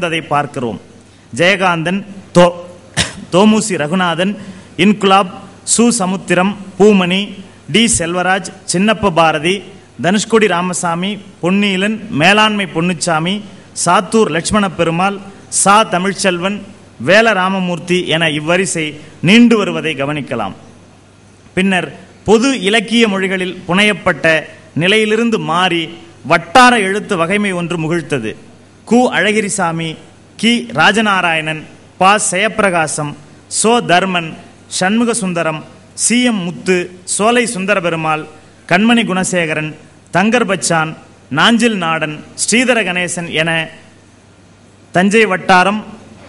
அதை பார்க்கிறோம். ஜெயகாந்தன் தோ தோமுசி ரகுநாதன் இன்குலாப் சு சமுத்திரம் பூமணி டி செல்வராஜ் சின்னப்ப பாரதி தனுஷ்கோடி ராமசாமி பொன்னீலன் மேலாண்மை பொன்னுச்சாமி சாத்தூர் லட்சுமண பெருமாள் சா தமிழ்ச்செல்வன் வேல ராமமூர்த்தி என இவ்வரிசை நீண்டு வருவதை கவனிக்கலாம். பின்னர் பொது இலக்கிய மொழிகளில் புனையப்பட்ட நிலையிலிருந்து மாறி வட்டார எழுத்து வகைமை ஒன்று முகிழ்த்தது. கு Alagirisamy Ki Rajanarayanan Pa Seyaprakasam so Dharman Shanmuga Sundaram C M Muthu Solai Sundaraperumal கண்மணி குணசேகரன் தங்கர் பச்சான் நாஞ்சில் நாடன் ஸ்ரீதர கணேசன் என தஞ்சை வட்டாரம்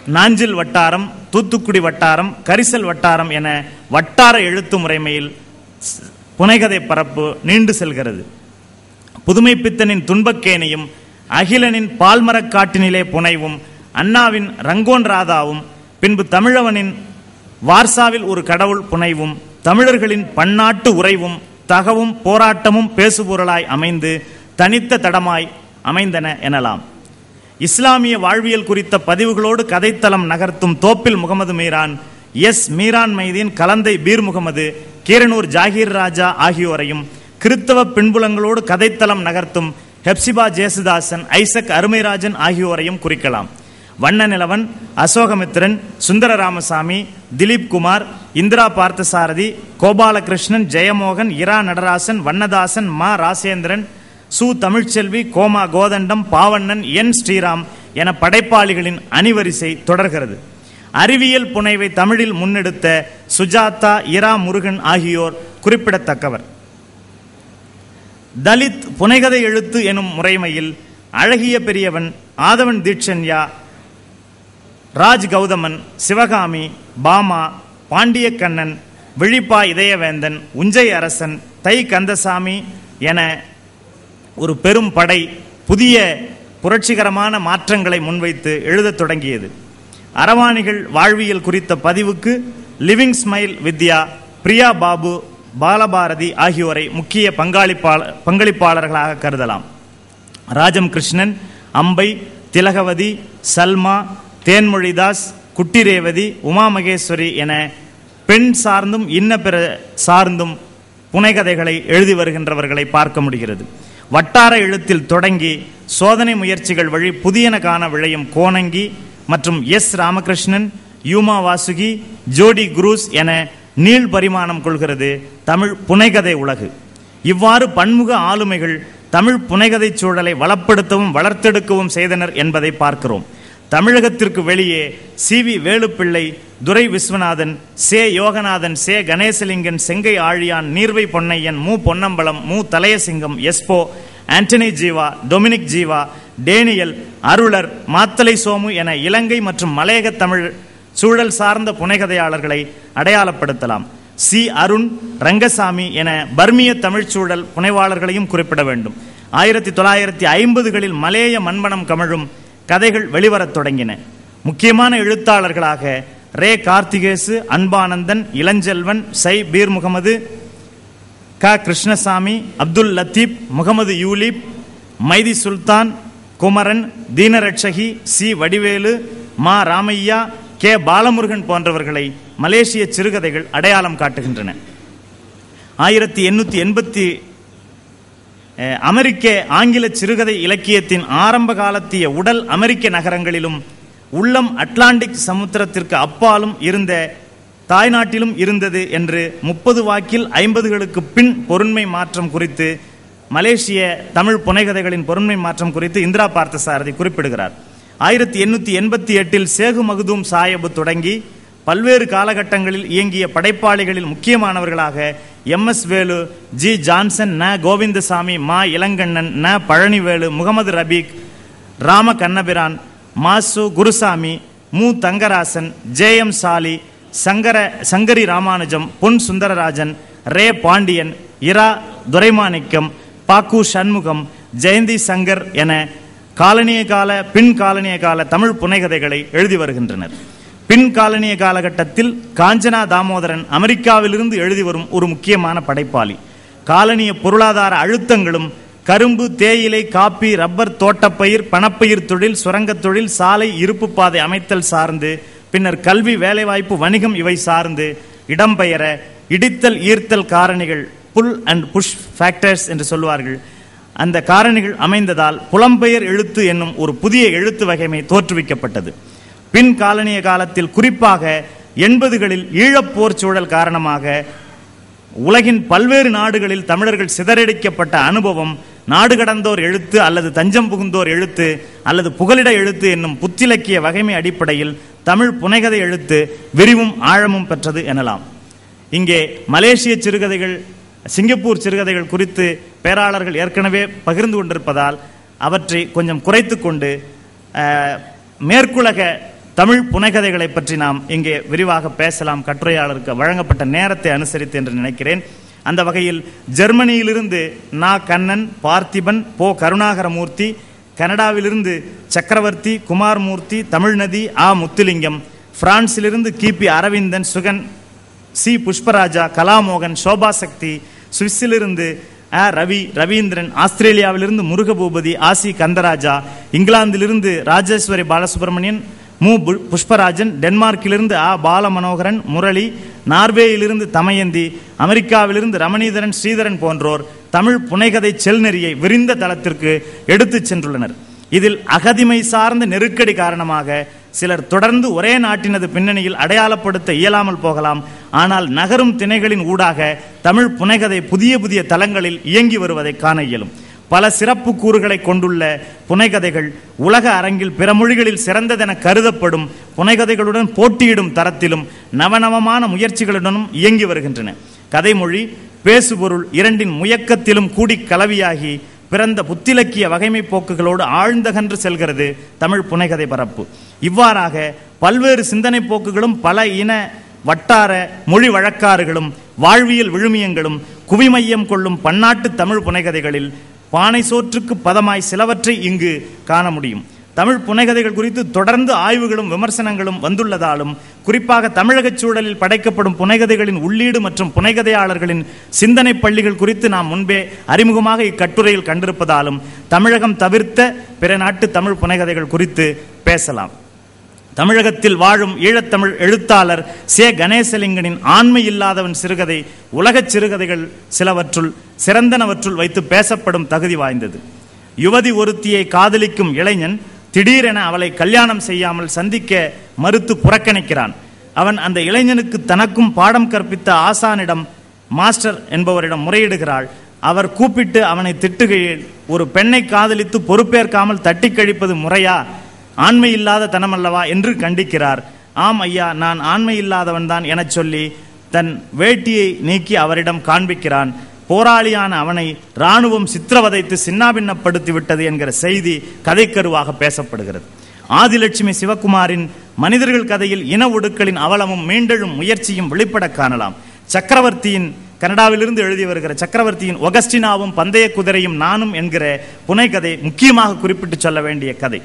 நாஞ்சில் வட்டாரம் தூத்துக்குடி வட்டாரம் கரிசல் வட்டாரம் என வட்டார எழுத்து முறைமையில் புனைகதை பரப்பு நீண்டு செல்கிறது. புதுமை பித்தனின் துன்பக்கேணியும் அகிலனின் பால்மரக் காட்டினிலே புனைவும் அண்ணாவின் ரங்கோன் ராதாவும் பின்பு தமிழவனின் வார்சாவில் ஒரு கடவுள் புனைவும் தமிழர்களின் பன்னாட்டு உறைவும் தகவும் போராட்டமும் பேசுபொருளாய் அமைந்து தனித்த தடமாய் அமைந்தன எனலாம். இஸ்லாமிய வாழ்வியல் குறித்த பதிவுகளோடு கதைத்தளம் நகர்த்தும் தோப்பில் முகமது மீரான் எஸ். மீரான் மைதீன் கலந்தை பீர் முகமது கீரனூர் ஜாகீர் ராஜா ஆகியோரையும் கிறித்தவ பின்புலங்களோடு கதைத்தலம் நகர்த்தும் ஹெப்சிபா ஜேசுதாசன் ஐசக் அருமைராஜன் ஆகியோரையும் குறிக்கலாம். வண்ண நிலவன் அசோகமித்திரன் சுந்தர ராமசாமி திலீப் குமார் இந்திரா பார்த்தசாரதி கோபாலகிருஷ்ணன் ஜெயமோகன் இரா நடராசன் வண்ணதாசன் மா ராசேந்திரன் சு தமிழ்ச்செல்வி கோமா கோதண்டம் பாவண்ணன் என் ஸ்ரீராம் என படைப்பாளிகளின் அணிவரிசை தொடர்கிறது. அறிவியல் புனைவை தமிழில் முன்னெடுத்த சுஜாதா இரா முருகன் ஆகியோர் குறிப்பிடத்தக்கவர். தலித் புனைகதை எழுத்து எனும் முறைமையில் அழகிய பெரியவன் ஆதவன் தீட்சன்யா ராஜ் கௌதமன் சிவகாமி பாமா பாண்டியக்கண்ணன் விழிப்பா இதயவேந்தன் உஞ்சை அரசன் தை கந்தசாமி என ஒரு பெரும் படை புதிய புரட்சிகரமான மாற்றங்களை முன்வைத்து எழுதத் தொடங்கியது. அரவாணிகள் வாழ்வியல் குறித்த பதிவுக்கு லிவிங் ஸ்மைல் வித்யா பிரியா பாபு பாலபாரதி ஆகியோரை முக்கிய பங்காளிப்பாள பங்களிப்பாளர்களாக கருதலாம். ராஜம் கிருஷ்ணன் அம்பை திலகவதி சல்மா தேன்மொழிதாஸ் குட்டிரேவதி உமா மகேஸ்வரி என பெண் சார்ந்தும் இன்ன பிற சார்ந்தும் புனைகதைகளை எழுதி வருகின்றவர்களை பார்க்க முடிகிறது. வட்டார எழுத்தில் தொடங்கி சோதனை முயற்சிகள் வழி புதியன காண விளையும் கோணங்கி மற்றும் எஸ் ராமகிருஷ்ணன் யூமா வாசுகி ஜோடி குரூஸ் என நீள் பரிமாணம் கொள்கிறது தமிழ் புனைகதை உலகு. இவ்வாறு பன்முக ஆளுமைகள் தமிழ் புனைகதை சூழலை வளப்படுத்தவும் வளர்த்தெடுக்கவும் செய்தனர் என்பதை பார்க்கிறோம். தமிழகத்திற்கு வெளியே சி. வி. வேலுப்பிள்ளை துரை விஸ்வநாதன் சே. யோகநாதன் சே. கணேசலிங்கன் செங்கை ஆழியான் நீர்வை பொன்னையன் மு. பொன்னம்பலம் மு. Thalayasingam Espo Antony Jeeva Dominic Jeeva Daniel Arular Mathalai Somu என இலங்கை மற்றும் மலையக தமிழ் சூழல் சார்ந்த புனைகதையாளர்களை அடையாளப்படுத்தலாம். சி. அருண் ரங்கசாமி என பர்மிய தமிழ்ச்சூழல் புனைவாளர்களையும் குறிப்பிட வேண்டும். ஆயிரத்தி தொள்ளாயிரத்தி ஐம்பதுகளில் மலேய மண்மனம் கமழும் கதைகள் வெளிவரத் தொடங்கின. முக்கியமான எழுத்தாளர்களாக ரே. கார்த்திகேசு அன்பானந்தன் இளஞ்செல்வன் சை. பீர் முகமது க. Krishnasamy Abdul Latheef Mohammed ULIP மைதி Sultan Kumaran தீனரட்சகி C. வடிவேலு மா. ராமையா கே. பாலமுருகன் போன்றவர்களை மலேசிய சிறுகதைகள் அடையாளம் காட்டுகின்றன. ஆயிரத்தி எண்ணூற்றி எண்பத்தி அமெரிக்க ஆங்கில சிறுகதை இலக்கியத்தின் ஆரம்ப காலத்திய உடல் அமெரிக்க நகரங்களிலும் உள்ளம் அட்லாண்டிக் சமுத்திரத்திற்கு அப்பாலும் இருந்த தாய்நாட்டிலும் இருந்தது என்று முப்பது வாக்கில் ஐம்பதுகளுக்கு பின் பொருண்மை மாற்றம் குறித்து மலேசிய தமிழ் புனைகதைகளின் பொருண்மை மாற்றம் குறித்து இந்திரா பார்த்தசாரதி குறிப்பிடுகிறார். ஆயிரத்தி எண்ணூற்றி எண்பத்தி எட்டில் சேகு மகுதூம் சாயபு தொடங்கி பல்வேறு காலகட்டங்களில் இயங்கிய படைப்பாளிகளில் முக்கியமானவர்களாக M S Velu G Johnson ந கோவிந்தசாமி மா இளங்கண்ணன் ந பழனிவேலு முகமது ரபீக் ராம கண்ணபிரான் மாசு குருசாமி மு தங்கராசன் ஜே எம் சாலி சங்கர சங்கரி ராமானுஜம் பொன் சுந்தரராஜன் ரே பாண்டியன் இரா துரைமாணிக்கம் பாக்கு சண்முகம் ஜெயந்தி சங்கர் என காலனிய கால பின் காலனிய கால தமிழ் புனைகதைகளை எழுதி வருகின்றனர். பின் காலனிய காலகட்டத்தில் காஞ்சனா தாமோதரன் அமெரிக்காவிலிருந்து எழுதி வரும் ஒரு முக்கியமான படைப்பாளி. காலனிய பொருளாதார அழுத்தங்களும் கரும்பு தேயிலை காப்பி ரப்பர் தோட்டப்பயிர் பணப்பயிர் தொழில் சுரங்கத் தொழில் சாலை இருப்பு பாதை அமைத்தல் சார்ந்து பின்னர் கல்வி வேலைவாய்ப்பு வணிகம் இவை சார்ந்து இடம்பெயர இடித்தல் ஈர்த்தல் காரணிகள் புல் அண்ட் புஷ் ஃபேக்டர்ஸ் என்று சொல்வார்கள். அந்த காரணிகள் அமைந்ததால் புலம்பெயர் எழுத்து என்னும் ஒரு புதிய எழுத்து வகைமை தோற்றுவிக்கப்பட்டது. பின் காலனிய காலத்தில் குறிப்பாக எண்பதுகளில் ஈழப்போர் சூழல் காரணமாக உலகின் பல்வேறு நாடுகளில் தமிழர்கள் சிதறடிக்கப்பட்ட அனுபவம் நாடு கடந்தோர் எழுத்து அல்லது தஞ்சம் புகுந்தோர் எழுத்து அல்லது புகலிட எழுத்து என்னும் புத்திலக்கிய வகைமை அடிப்படையில் தமிழ் புனைகதை எழுத்து விரிவும் ஆழமும் பெற்றது எனலாம். இங்கே மலேசிய சிறுகதைகள் சிங்கப்பூர் சிறுகதைகள் குறித்து பேராளர்கள் ஏற்கனவே பகிர்ந்து கொண்டிருப்பதால் அவற்றை கொஞ்சம் குறைத்து கொண்டு மேற்குலக தமிழ் புனைகதைகளை பற்றி நாம் இங்கே விரிவாக பேசலாம். கட்டுரையாளருக்கு வழங்கப்பட்ட நேரத்தை அனுசரித்து என்று நினைக்கிறேன். அந்த வகையில் ஜெர்மனியிலிருந்து நா. கண்ணன் பார்த்திபன் போ. கருணாகரமூர்த்தி கனடாவிலிருந்து சக்கரவர்த்தி குமார்மூர்த்தி தமிழ்நதி ஆ. முத்துலிங்கம் பிரான்சிலிருந்து கிபி அரவிந்தன் சுகன் சி. புஷ்பராஜா கலாமோகன் சோபா சக்தி சுவிஸிலிருந்து அ ரவி ரவீந்திரன் ஆஸ்திரேலியாவிலிருந்து முருகபூபதி ஆசி கந்தராஜா இங்கிலாந்திலிருந்து ராஜேஸ்வரி பாலசுப்ரமணியன் மு. புஷ்பராஜன் டென்மார்க்கிலிருந்து ஆ பாலமனோகரன் முரளி நார்வேயிலிருந்து தமயந்தி அமெரிக்காவிலிருந்து ரமணீதரன் ஸ்ரீதரன் போன்றோர் தமிழ் புனைகதை செல்நெறியை விரிந்த தளத்திற்கு எடுத்துச் சென்றுள்ளனர். இதில் அகதிமை சார்ந்த நெருக்கடி காரணமாக சிலர் தொடர்ந்து ஒரே நாட்டினது பின்னணியில் அடையாளப்படுத்த இயலாமல் போகலாம். ஆனால் நகரும் திணைகளின் ஊடாக தமிழ் புனைகதை புதிய புதிய தளங்களில் இயங்கி வருவதை காண இயலும். பல சிறப்பு கூறுகளை கொண்டுள்ள புனைகதைகள் உலக அரங்கில் பிற மொழிகளில் சிறந்ததென கருதப்படும் புனைகதைகளுடன் போட்டியிடும் தரத்திலும் நவநவமான முயற்சிகளுடனும் இயங்கி வருகின்றன. கதைமொழி பேசுபொருள் இரண்டின் முயக்கத்திலும் கூடி கலவியாகி பிறந்த புத்திலக்கிய வகைமை போக்குகளோடு ஆழ்ந்தகன்று செல்கிறது தமிழ் புனைகதை பரப்பு. இவ்வாறாக பல்வேறு சிந்தனை போக்குகளும் பல இன வட்டார மொழி வழக்காறுகளும் வாழ்வியல் விழுமியங்களும் குவிமையம் கொள்ளும் பன்னாட்டு தமிழ் புனைகதைகளில் பானை சோற்றுக்கு பதமாய் சிலவற்றை இங்கு காண முடியும். தமிழ் புனைகதைகள் குறித்து தொடர்ந்து ஆய்வுகளும் விமர்சனங்களும் வந்துள்ளதாலும் குறிப்பாக தமிழகச் சூழலில் படைக்கப்படும் புனைகதைகளின் உள்ளீடு மற்றும் புனைகதையாளர்களின் சிந்தனை பள்ளிகள் குறித்து நாம் முன்பே அறிமுகமாக இக்கட்டுரையில் கண்டிருப்பதாலும் தமிழகம் தவிர்த்த பிற நாட்டு தமிழ் புனைகதைகள் குறித்து பேசலாம். தமிழகத்தில் வாழும் ஈழத்தமிழ் எழுத்தாளர் சே. கணேசலிங்கனின் ஆண்மை இல்லாதவன் சிறுகதை உலகச் சிறுகதைகள் சிலவற்றுள் சிறந்தனவற்றுள் வைத்து பேசப்படும் தகுதி வாய்ந்தது. யுவதி ஒருத்தியை காதலிக்கும் இளைஞன் திடீரென அவளை கல்யாணம் செய்யாமல் சந்திக்க மறுத்து புறக்கணிக்கிறான். அவன் அந்த இளைஞனுக்கு தனக்கும் பாடம் கற்பித்த ஆசானிடம் மாஸ்டர் என்பவரிடம் முறையிடுகிறாள். அவர் கூப்பிட்டு அவனை திட்டுகையில் ஒரு பெண்ணை காதலித்து பொறுப்பேற்காமல் தட்டி கழிப்பது முறையா? ஆண்மை இல்லாத தனமல்லவா? என்று கண்டிக்கிறார். ஆம் ஐயா நான் ஆண்மை எனச் சொல்லி தன் வேட்டியை நீக்கி அவரிடம் காண்பிக்கிறான். போராளியான அவனை ராணுவம் சித்திரவதைத்து சின்னாபின்னப்படுத்தி விட்டது என்கிற செய்தி கதைக்கருவாக பேசப்படுகிறது. ஆதிலட்சுமி சிவகுமாரின் மனிதர்கள் கதையில் இன ஒடுக்கலின் அவலமும் மீண்டெழும் முயற்சியும் வெளிப்பட காணலாம். சக்கரவர்த்தியின் கனடாவிலிருந்து எழுதி வருகிற சக்கரவர்த்தியின் ஒகஸ்டினாவும் பந்தய குதிரையும் நானும் என்கிற புனைகதை முக்கியமாக குறிப்பிட்டு சொல்ல வேண்டிய கதை.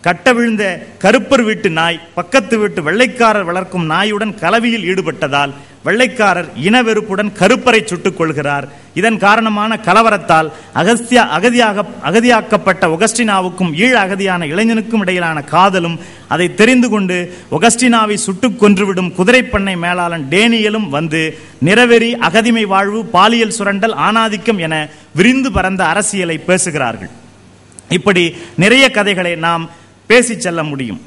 கட்ட விழுந்த கருப்பர் வீட்டு நாய் பக்கத்து வீட்டு வெள்ளைக்காரர் வளர்க்கும் நாயுடன் கலவியில் ஈடுபட்டதால் வெள்ளைக்காரர் இனவெறுப்புடன் கருப்பரை சுட்டுக் கொள்கிறார். இதன் காரணமான கலவரத்தால் அகஸ்தியா அகதியாக அகதியாக்கப்பட்ட ஒகஸ்டினாவுக்கும் ஈழ அகதியான இளைஞனுக்கும் இடையிலான காதலும் அதை தெரிந்து கொண்டு ஒகஸ்டினாவை சுட்டுக் கொன்றுவிடும் குதிரைப்பண்ணை மேலாளன் டேனியலும் வந்து நிறவெறி அகதிமை வாழ்வு பாலியல் சுரண்டல் ஆணாதிக்கம் என விரிந்து பரந்த அரசியலை பேசுகிறார்கள். இப்படி நிறைய கதைகளை நாம் பேசிச் செல்ல முடியும்.